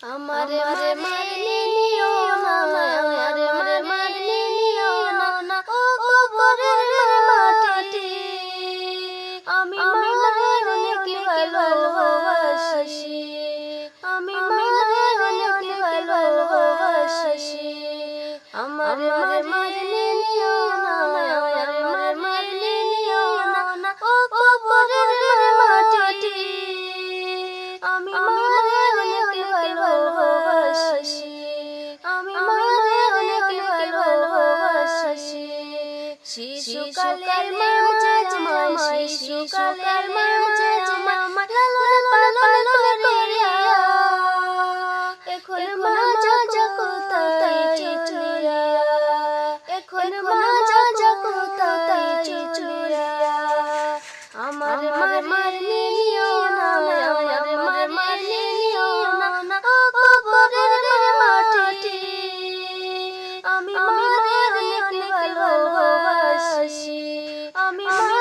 আমার মারে মারলে নিও না, আমার মারে মারলে নিও না, ও কবরের মাটি আমি মারে অনেক ভালোবাসি। আমি মারে অনেক ভালোবাসি। মারে শিশুকালের মামাই শিশুকালের মামাই লালন পালন করিয়া। এখন মাজা জগতাই চুচুরা এখন মাজা জগতাই চুচুরা আমার মার মার নিও আমি あ、咪。